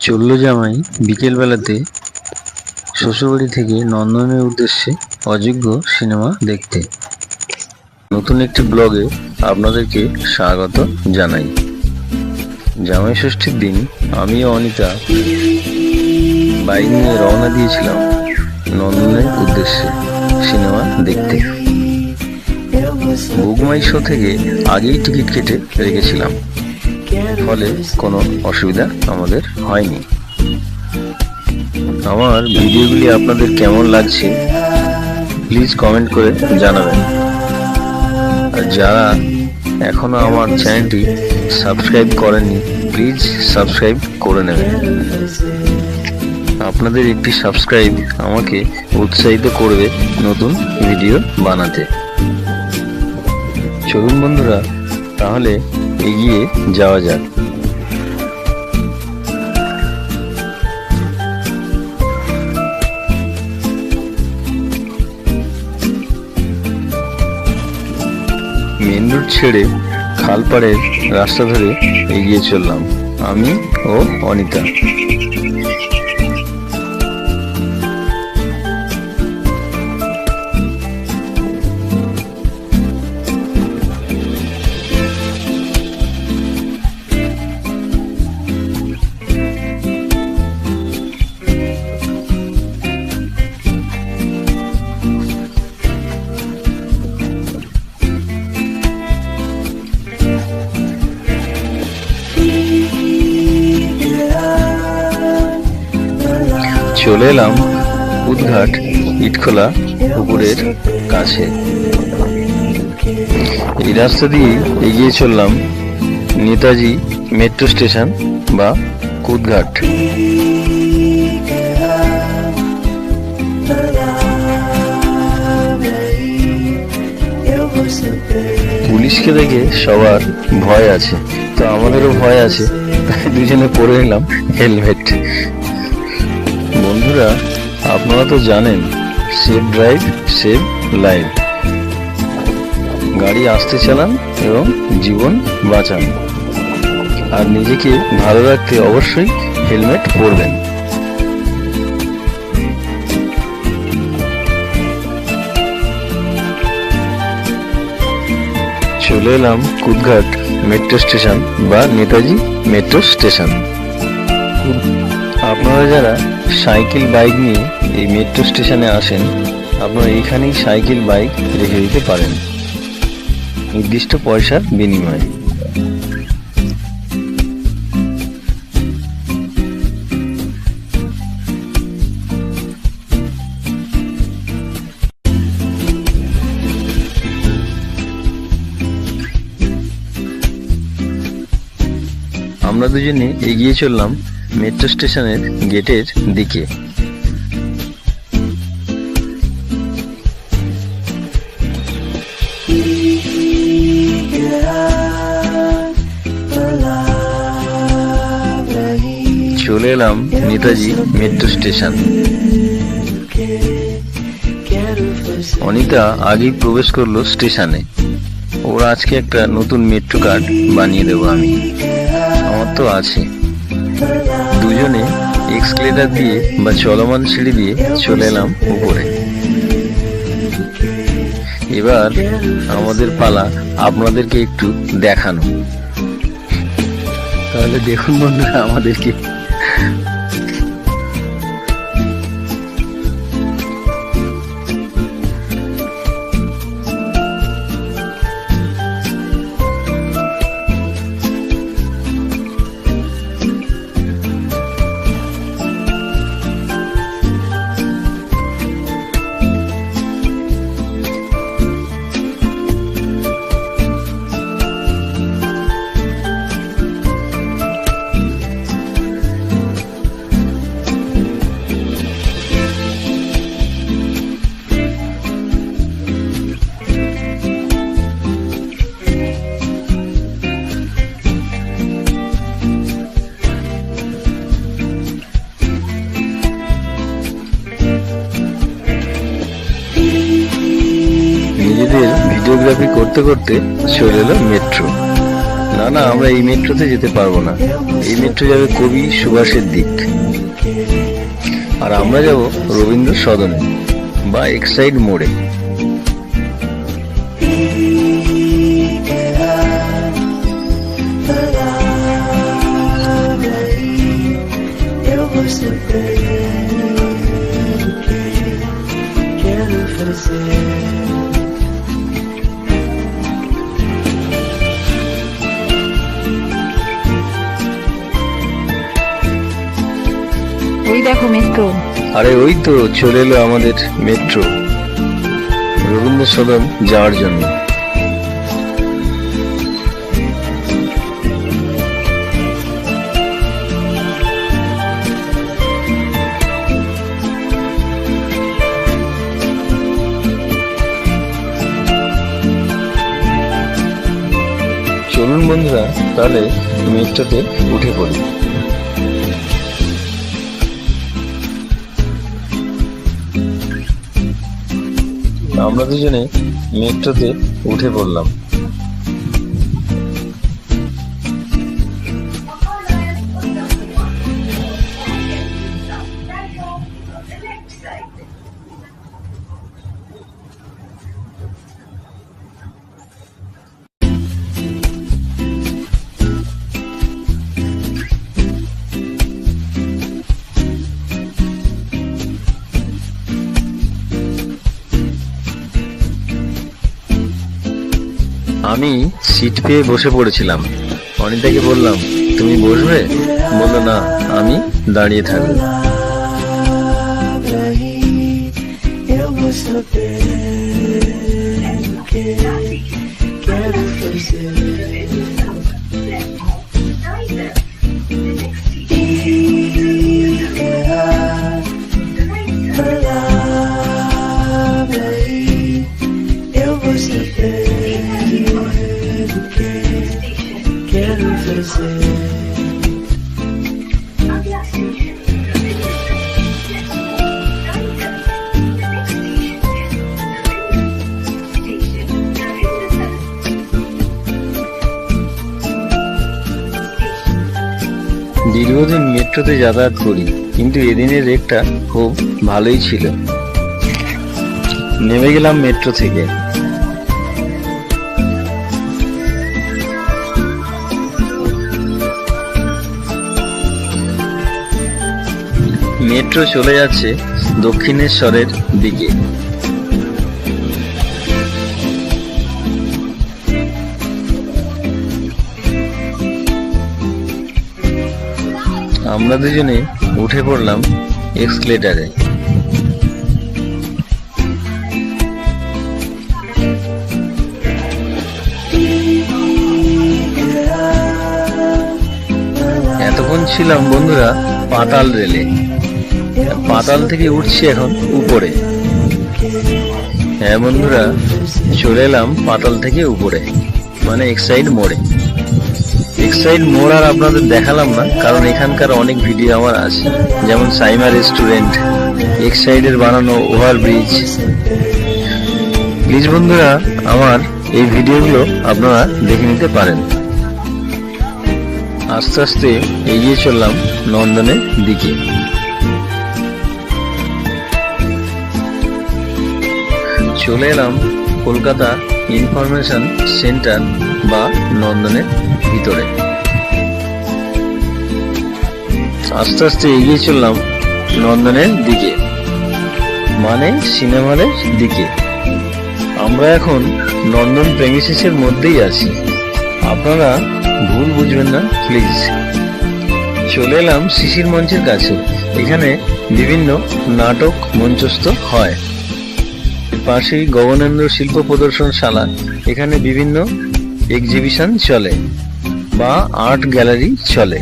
চলল জামাই বিকেলবেলাতে শ্বশুরবাড়ি থেকে নন্দনের উদ্দেশ্যে অযোগ্য সিনেমা দেখতে। নতুন একটি ব্লগে আপনাদেরকে স্বাগত জানাই। জামাই ষষ্ঠীর দিন আমি ও অনিতা বাইক নিয়ে রওনা দিয়েছিলাম নন্দনের উদ্দেশ্যে সিনেমা দেখতে। বুকমাই শো থেকে আগেই টিকিট কেটে রেখেছিলাম। ফলে কোনো অসুবিধা আমাদের হয়নি। আমার ভিডিওগুলি আপনাদের কেমন লাগছে প্লিজ কমেন্ট করে জানাবেন। আর যারা এখনও আমার চ্যানেলটি সাবস্ক্রাইব করেননি প্লিজ সাবস্ক্রাইব করে নেবেন। আপনাদের একটি সাবস্ক্রাইব আমাকে উৎসাহিত করবে নতুন ভিডিও বানাতে। চলুন বন্ধুরা, তাহলে এগিয়ে যাওয়া যাক। মেন রোড ছেড়ে খালপাড়ের রাস্তা ধরে এগিয়ে চললাম আমি ও অনিতা। চলে এলাম উদঘাট ইটখোলা পুকুরের কাছে। এই রাস্তা দিয়ে এগিয়ে চললাম নেতাজি মেট্রো স্টেশন বা কুদঘাট পুলিশকে দেখে সবার ভয় আছে। তো আমাদেরও ভয় আছে। দুজনে পরে নিলাম হেলমেট। বন্ধুরা, আপনারা তো জানেন সেফ ড্রাইভ সেভ লাইফ গাড়ি আসতে চালান এবং জীবন বাঁচান। আর নিজেকে ভালো রাখতে অবশ্যই হেলমেট পরবেন। চলে এলাম কুদঘাট মেট্রো স্টেশন বা নেতাজি মেট্রো স্টেশন আপনারা যারা সাইকেল বাইক নিয়ে এই মেট্রো স্টেশনে আসেন, আপনারা এখানেই সাইকেল, বাইক রেখে দিতে পারেন। নির্দিষ্ট পয়সার বিনিময়ে। আমরা দুজনে এগিয়ে চললাম মেট্রো স্টেশনের গেটের দিকে। চলে এলাম নেতাজি মেট্রো স্টেশন। অনিতা আগেই প্রবেশ করল স্টেশনে। ওর আজকে একটা নতুন মেট্রো কার্ড বানিয়ে দেবো আমি। আমার তো আছে। দুজনে এক্সক্লেটার দিয়ে বা চলমান সিঁড়ি দিয়ে চলে এলাম উপরে। এবার আমাদের পালা আপনাদেরকে একটু দেখানো। তাহলে দেখুন বন্ধুরা, আমাদেরকে করতে করতে চলে এলো মেট্রো না না, আমরা এই মেট্রোতে যেতে পারব না। এই মেট্রো যাবে কবি সুভাষের দিক। আর আমরা যাব রবীন্দ্র সদনে বা এক্সাইড মোড়ে। Eu metro. আরে ওই তো চলে এলো আমাদের মেট্রো। রবীন্দ্র সদন যাওয়ার জন্য। চলুন বন্ধুরা, তাহলে মেট্রোতে উঠে পড়ি। আমরা দুজনে মেট্রোতে উঠে পড়লাম। আমি সিট পেয়ে বসে পড়েছিলাম। অনিতাকে বললাম তুমি বসবে? বলল না আমি দাঁড়িয়ে থাকব। মেট্রোতে যাতায়াত করি, কিন্তু এদিনের রেটটা খুব ভালোই ছিল। নেমে গেলাম মেট্রো থেকে। মেট্রো চলে যাচ্ছে দক্ষিণেশ্বরের দিকে। আমরা দুজনে উঠে পড়লাম এক্সকেলেটারে এতক্ষণ ছিলাম বন্ধুরা পাতাল রেলে। পাতাল থেকে উঠছি এখন উপরে। হ্যাঁ বন্ধুরা, চলে এলাম পাতাল থেকে উপরে মানে এক্সাইড মোড়ে। এক্সাইড মোড় আর আপনাদের দেখালাম না, কারণ এখানকার অনেক ভিডিও আমার আছে। যেমন সাইমা রেস্টুরেন্ট এক্সাইডের বানানো ওভার ব্রিজ বন্ধুরা, আমার এই ভিডিওগুলো আপনারা দেখে নিতে পারেন। আস্তে আস্তে এগিয়ে চললাম নন্দনের দিকে। চলে এলাম কলকাতা ইনফরমেশন সেন্টার বা নন্দনের ভিতরে। আস্তে আস্তে এগিয়ে চললাম নন্দনের দিকে মানে সিনেমা হলের দিকে। আমরা এখন নন্দন প্রেমিসিসের মধ্যেই আছি। আপনারা ভুল বুঝবেন না প্লিজ চলে এলাম শিশির মঞ্চের কাছে, এখানে বিভিন্ন নাটক মঞ্চস্থ হয়। পাশেই গগনেন্দ্র শিল্প প্রদর্শনশালা, এখানে বিভিন্ন এক্সিবিশন চলে। বা আর্ট গ্যালারি চলে।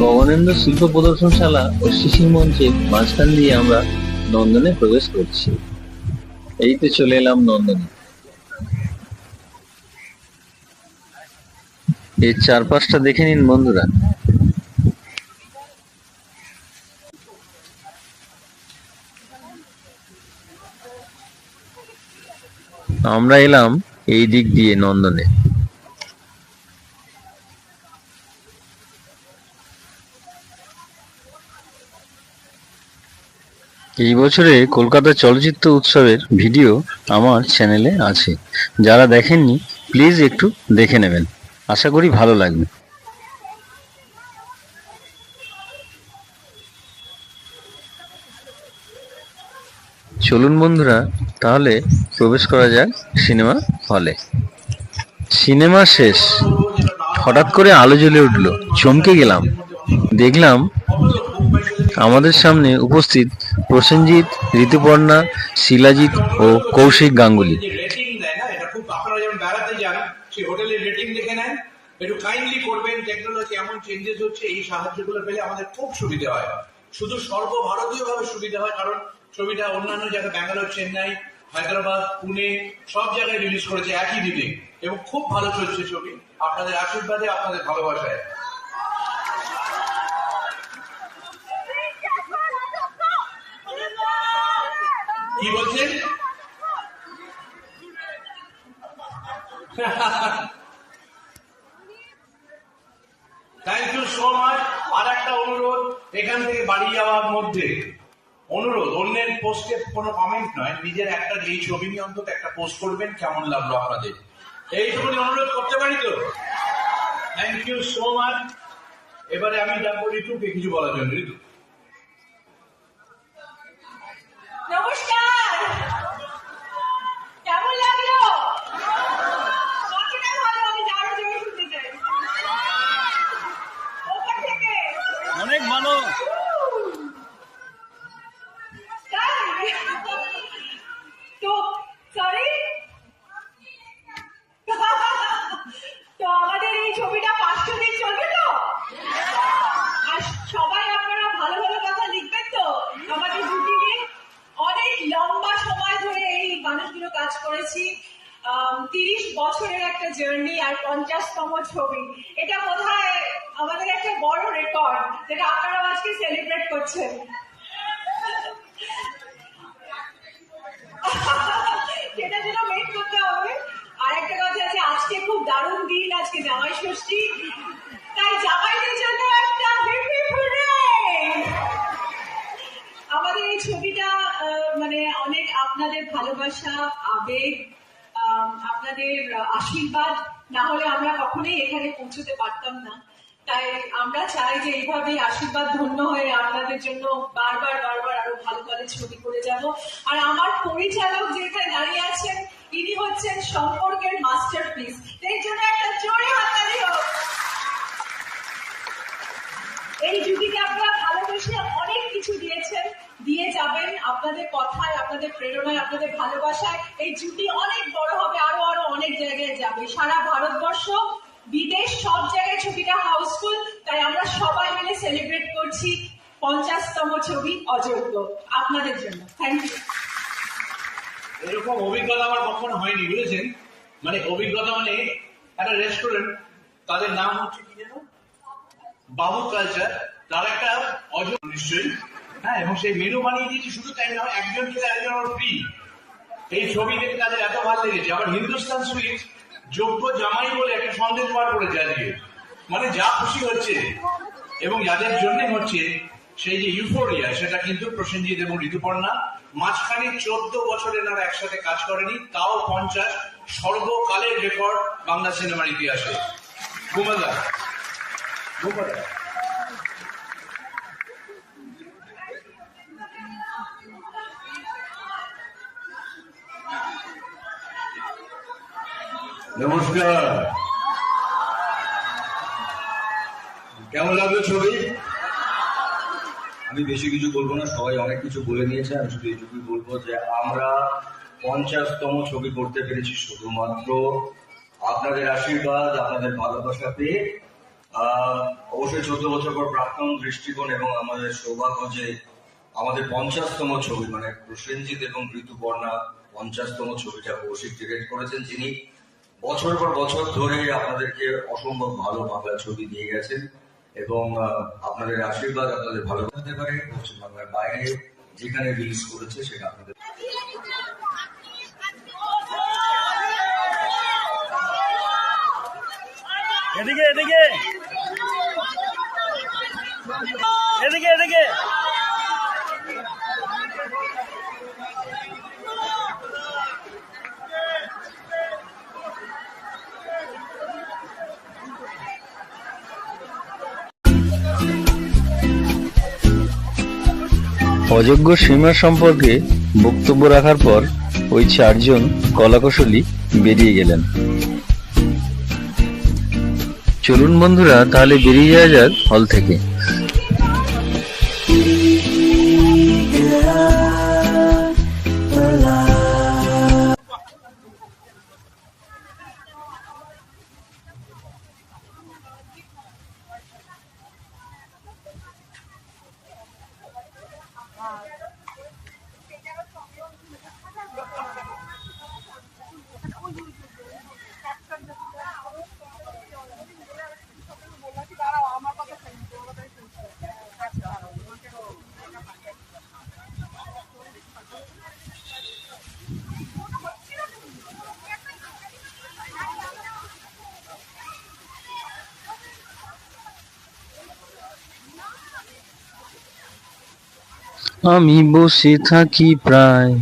গগনেন্দ্র শিল্প প্রদর্শনশালা ও শিশির মঞ্চের মাঝখান দিয়ে আমরা নন্দনে প্রবেশ করছি। এই তো চলে এলাম নন্দনে। এর চারপাশটা দেখে নিন বন্ধুরা। আমরা এলাম এই দিক দিয়ে নন্দনে। এই বছরে কলকাতা চলচ্চিত্র উৎসবের ভিডিও আমার চ্যানেলে আছে। যারা দেখেননি প্লিজ একটু দেখে নেবেন। আশা করি ভালো লাগবে। চলুন বন্ধুরা, তাহলে প্রবেশ করা যাক সিনেমা হলে। সিনেমা শেষ। হঠাৎ করে আলো জ্বলে উঠল। চমকে গেলাম। দেখলাম আমাদের সামনে উপস্থিত প্রসেনজিৎ, ঋতুপর্ণা, শিলাজিৎ ও কৌশিক গাঙ্গুলি। যান রেটিং দেখে নেন একটু কাইন্ডলি করবেন টেকনোলজি এমন চেঞ্জেস হচ্ছে এই সাহায্যগুলো পেলে আমাদের খুব সুবিধা হয় শুধু সর্বভারতীয় ভাবে সুবিধা হয়, কারণ ছবিটা অন্যান্য জায়গায়, ব্যাঙ্গালোর, চেন্নাই, হায়দ্রাবাদ, পুনে, সব জায়গায় রিলিজ করেছে একই দিনে। এবং খুব ভালো চলছে ছবি। আপনাদের আশীর্বাদে, আপনাদের ভালোবাসায়। কি বলছেন থ্যাংক ইউ সো মাচ আর একটা অনুরোধ, এখান থেকে বাড়ি যাওয়ার মধ্যে। অনুরোধ, অন্যের পোস্টে কোনো কমেন্ট নয়, নিজের একটা এই ছবি নিয়ে অন্তত একটা পোস্ট করবেন, কেমন লাগল আপনাদের? এইটুকুনি অনুরোধ করতে পারি তো? থ্যাংক ইউ সো মাচ এবারে আমি ডাকবো ঋতুকে কিছু বলার জন্য ঋতু নমস্কার কেমন লাগল কতটা ভালো আমি আরও জোরে শুনতে চাই ওপর থেকে অনেক ভালো তাই? তো সরি তো আমাদের এই ছবিটা পাঁচশো দিন চলবে তো আর সবাই আপনারা ভালো ভালো কথা লিখবেন তো আমাদের জুটিকে অনেক লম্বা সময় ধরে এই মানুষগুলো কাজ করেছি তিরিশ বছরের একটা জার্নি আর পঞ্চাশতম ছবি এটা বোধহয় আমাদের একটা বড় রেকর্ড যেটা আপনারা আজকে সেলিব্রেট করছেন। সেটা যেন মেক করতে হবে। আর একটা কথা আছে, আজকে খুব দারুণ দিন, আজকে জামাই ষষ্ঠী। তাই জামাইদের জন্য একটা আমাদের এই ছবিটা মানে অনেক আপনাদের ভালোবাসা, আবেগ আপনাদের আশীর্বাদ, না হলে আমরা কখনোই এখানে পৌঁছতে পারতাম না। তাই আমরা চাই যে এইভাবে আশীর্বাদ ধন্য হয়ে আপনাদের জন্য বারবার বারবার আরও ভালো ভালো ছবি করে যাব। আর আমার পরিচালক যে এখানে দাঁড়িয়ে আছেন, ইনি হচ্ছেন সম্পর্কের মাস্টার পিস এর জন্য একটা জোরে হাততালি হোক। এই জুটিকে আপনারা ভালোবেসে অনেক কিছু দিয়েছেন, দিয়ে যাবেন আপনাদের কথায়, আপনাদের প্রেরণায়, আপনাদের ভালোবাসায়। এই জুটি অনেক বড় হবে, আরও আরও অনেক জায়গায় যাবে। সারা ভারতবর্ষ বিদেশ সব জায়গায় ছবিটা হাউসফুল, তাই আমরা সবাই মিলে সেলিব্রেট করছি পঞ্চাশতম ছবি অযোগ্য আপনাদের জন্য। থ্যাংক ইউ এরকম অভিজ্ঞতা আমার কখনো হয়নি, বুঝেছেন? মানে অভিজ্ঞতা মানে একটা রেস্টুরেন্ট তাদের নাম হচ্ছে কি যেন? বাবু কালচার তার একটা অযোগ নিশ্চয়ই। হ্যাঁ এবং সেই মেনু বানিয়ে দিয়েছি শুধু তাই নয় একজন খেলে একজন ফ্রি এই ছবি দেখে তাদের এত ভালো লেগেছে। আবার হিন্দুস্তান সুইট যোগ্য জামাই বলে একটা সন্দেশ বার করেছে আজকে মানে যা খুশি হচ্ছে এবং যাদের জন্য হচ্ছে, সেই যে ইউফোরিয়া সেটা কিন্তু প্রসেনজিৎ এবং ঋতুপর্ণা মাঝখানে চোদ্দ বছরে এনারা একসাথে কাজ করেনি, তাও পঞ্চাশ, সর্বকালের রেকর্ড বাংলা সিনেমার ইতিহাসে। ঘুমাদা ঘুমাদা নমস্কার। কেমন লাগল ছবি? আমি বেশি কিছু বলব না, সবাই অনেক কিছু বলে নিয়েছে, আমি শুধু এইটুকুই বলব যে আমরা পঞ্চাশতম ছবি করতে পেরেছি শুধুমাত্র। আপনাদের আশীর্বাদ, আপনাদের ভালোবাসা পেয়ে। অবশ্যই চোদ্দ বছর পর প্রাক্তন দৃষ্টিকোণ এবং আমাদের সৌভাগ্য যে আমাদের পঞ্চাশতম ছবি মানে প্রসেনজিৎ এবং ঋতুপর্ণা পঞ্চাশতম ছবিটা কৌশিক ডিরেক্ট করেছেন যিনি বছর পর বছর ধরে আপনাদেরকে অসম্ভব ভালো বাংলা ছবি দিয়ে গেছেন এবং আপনাদের আশীর্বাদ আপনাদের ভালো হতে পারে। পশ্চিম বাংলার বাইরে যেখানে রিলিজ করেছে সেটা আপনাদের এদিকে এদিকে। এদিকে এদিকে। অযোগ্য সীমা সম্পর্কে বক্তব্য রাখার পর ওই চারজন কলাকুশলী বেরিয়ে গেলেন। চলুন বন্ধুরা, তাহলে বেরিয়ে যাওয়া যাক হল থেকে। আমি বসে থাকি প্রায়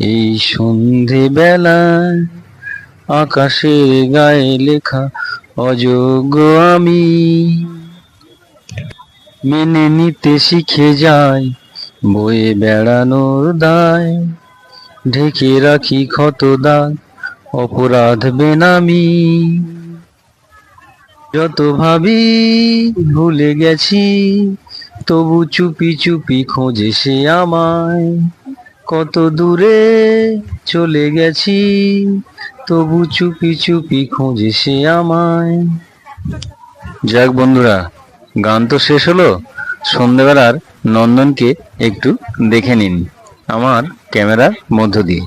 এই সন্ধে বেলায় আকাশের গায়ে লেখা অযোগ্য আমি। মেনে নিতে শিখে যাই, বয়ে বেড়ানোর দায়। ঢেকে রাখি ক্ষত দাগ, অপরাধ বেনামি। যত ভাবি ভুলে গেছি তবু চুপি চুপি খোঁজে সে আমায়। কত দূরে চলে গেছি, তবু চুপি চুপি খোঁজে সে আমায়। যাক বন্ধুরা, গান তো শেষ হলো। সন্ধ্যেবেলার নন্দনকে একটু দেখে নিন, আমার ক্যামেরার মধ্য দিয়ে।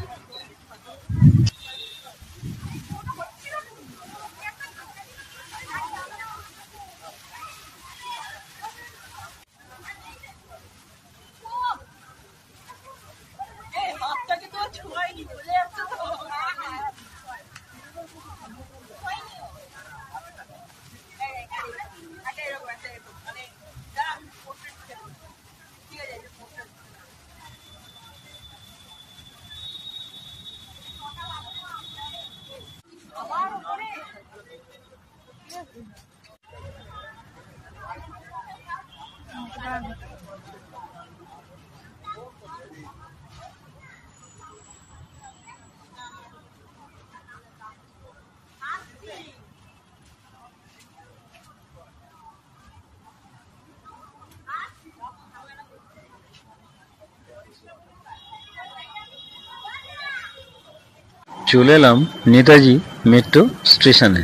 চলে এলাম নেতাজি মেট্রো স্টেশনে।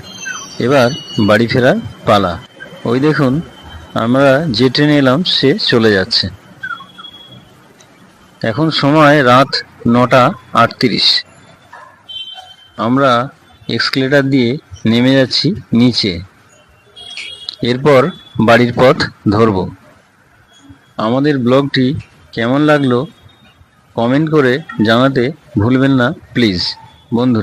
এবার বাড়ি ফেরার পালা। ওই দেখুন, আমরা যে ট্রেনে এলাম, সে চলে যাচ্ছে। এখন সময় রাত নটা আটত্রিশ। আমরা এক্সকেলেটার দিয়ে নেমে যাচ্ছি নিচে। এরপর বাড়ির পথ ধরব। আমাদের ব্লগটি কেমন লাগল, কমেন্ট করে জানাতে ভুলবেন না, প্লিজ। বন্ধুরা